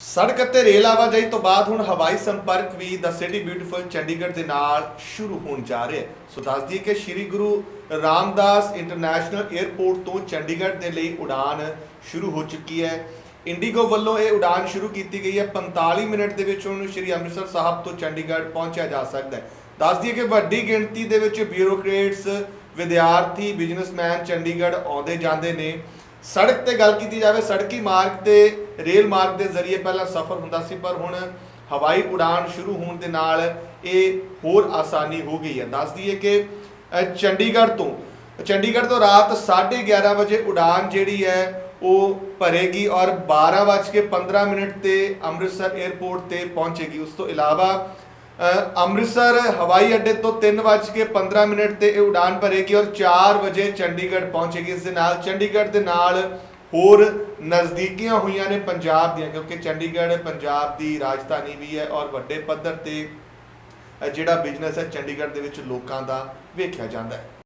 ਸੜਕ ਅਤੇ ਰੇਲ ਆਵਾਜਾਈ ਤੋਂ ਬਾਅਦ ਹੁਣ ਹਵਾਈ ਸੰਪਰਕ ਵੀ ਦ ਸਿਟੀ ਬਿਊਟੀਫੁਲ ਚੰਡੀਗੜ੍ਹ ਦੇ ਨਾਲ ਸ਼ੁਰੂ ਹੋਣ ਜਾ ਰਿਹਾ ਹੈ। ਸੋ ਦੱਸ ਦਈਏ ਕਿ ਸ੍ਰੀ ਗੁਰੂ ਰਾਮਦਾਸ ਇੰਟਰਨੈਸ਼ਨਲ 에ਅਰਪੋਰਟ ਤੋਂ ਚੰਡੀਗੜ੍ਹ ਦੇ ਲਈ ਉਡਾਨ ਸ਼ੁਰੂ ਹੋ ਚੁੱਕੀ ਹੈ। ਇੰਡੀਗੋ ਵੱਲੋਂ ਇਹ ਉਡਾਨ ਸ਼ੁਰੂ ਕੀਤੀ ਗਈ ਹੈ। 45 ਮਿੰਟ ਦੇ ਵਿੱਚ ਹੁਣ ਸ੍ਰੀ ਅੰਮ੍ਰਿਤਸਰ ਸਾਹਿਬ ਤੋਂ ਚੰਡੀਗੜ੍ਹ ਪਹੁੰਚਿਆ ਜਾ ਸਕਦਾ ਹੈ। ਦੱਸ ਦਈਏ ਕਿ ਵੱਡੀ ਗਿਣਤੀ ਦੇ ਵਿੱਚ ਬਿਊਰੋਕ੍ਰੇਟਸ ਵਿਦਿਆਰਥੀ ਬਿਜ਼ਨਸਮੈਨ ਚੰਡੀਗੜ੍ਹ ਆਉਂਦੇ ਜਾਂਦੇ ਨੇ। ਸੜਕ ਤੇ ਗੱਲ ਕੀਤੀ ਜਾਵੇ, ਸੜਕੀ ਮਾਰਗ ਤੇ, ਰੇਲ ਮਾਰਗ ਦੇ ਜ਼ਰੀਏ ਪਹਿਲਾਂ ਸਫ਼ਰ ਹੁੰਦਾ ਸੀ, ਪਰ ਹੁਣ ਹਵਾਈ ਉਡਾਨ ਸ਼ੁਰੂ ਹੋਣ ਦੇ ਨਾਲ ਇਹ ਹੋਰ ਆਸਾਨੀ ਹੋ ਗਈ ਹੈ। ਦੱਸ ਦਈਏ ਕਿ ਚੰਡੀਗੜ੍ਹ ਤੋਂ ਚੰਡੀਗੜ੍ਹ ਤੋਂ ਰਾਤ 11:30 ਵਜੇ ਉਡਾਨ ਜਿਹੜੀ ਹੈ, ਉਹ ਭਰੇਗੀ ਔਰ 12:15 ਮਿੰਟ ਤੇ ਅੰਮ੍ਰਿਤਸਰ 에ਅਰਪੋਰਟ ਤੇ ਪਹੁੰਚੇਗੀ। ਉਸ ਤੋਂ ਇਲਾਵਾ ਅੰਮ੍ਰਿਤਸਰ ਹਵਾਈ ਅੱਡੇ ਤੋਂ 3:15 ਮਿੰਟ ਤੇ ਇਹ ਉਡਾਨ ਭਰੇਗੀ ਔਰ 4 ਵਜੇ ਚੰਡੀਗੜ੍ਹ ਪਹੁੰਚੇਗੀ। ਇਸ ਦੇ ਨਾਲ ਚੰਡੀਗੜ੍ਹ ਦੇ ਨਾਲ ਹੋਰ ਨਜ਼ਦੀਕੀਆਂ ਹੋਈਆਂ ਨੇ ਪੰਜਾਬ ਦੀਆਂ, ਕਿਉਂਕਿ ਚੰਡੀਗੜ੍ਹ ਪੰਜਾਬ ਦੀ ਰਾਜਧਾਨੀ ਵੀ ਹੈ ਔਰ ਵੱਡੇ ਪੱਧਰ ਤੇ ਜਿਹੜਾ ਬਿਜ਼ਨਸ ਹੈ, ਚੰਡੀਗੜ੍ਹ ਦੇ ਵਿੱਚ ਲੋਕਾਂ ਦਾ ਵੇਖਿਆ ਜਾਂਦਾ ਹੈ।